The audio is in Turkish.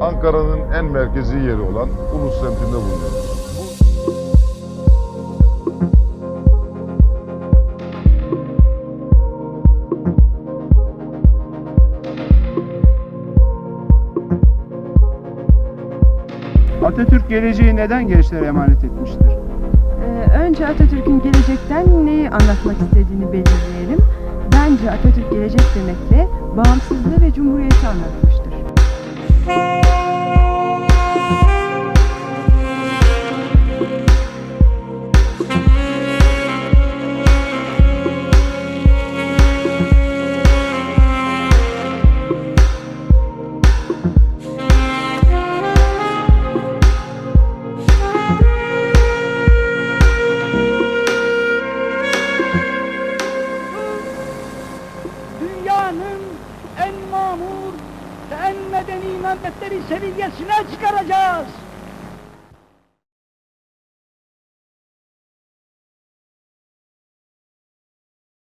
Ankara'nın en merkezi yeri olan Ulus semtinde bulunuyoruz. Atatürk geleceği neden gençlere emanet etmiştir? Ee, önce Atatürk'ün gelecekten neyi anlatmak istediğini belirleyelim. Bence Atatürk gelecek demekle bağımsızlığı ve cumhuriyeti anlatmıştır. Dünyanın en mamur ve en medeni memleketleri seviyesine çıkaracağız.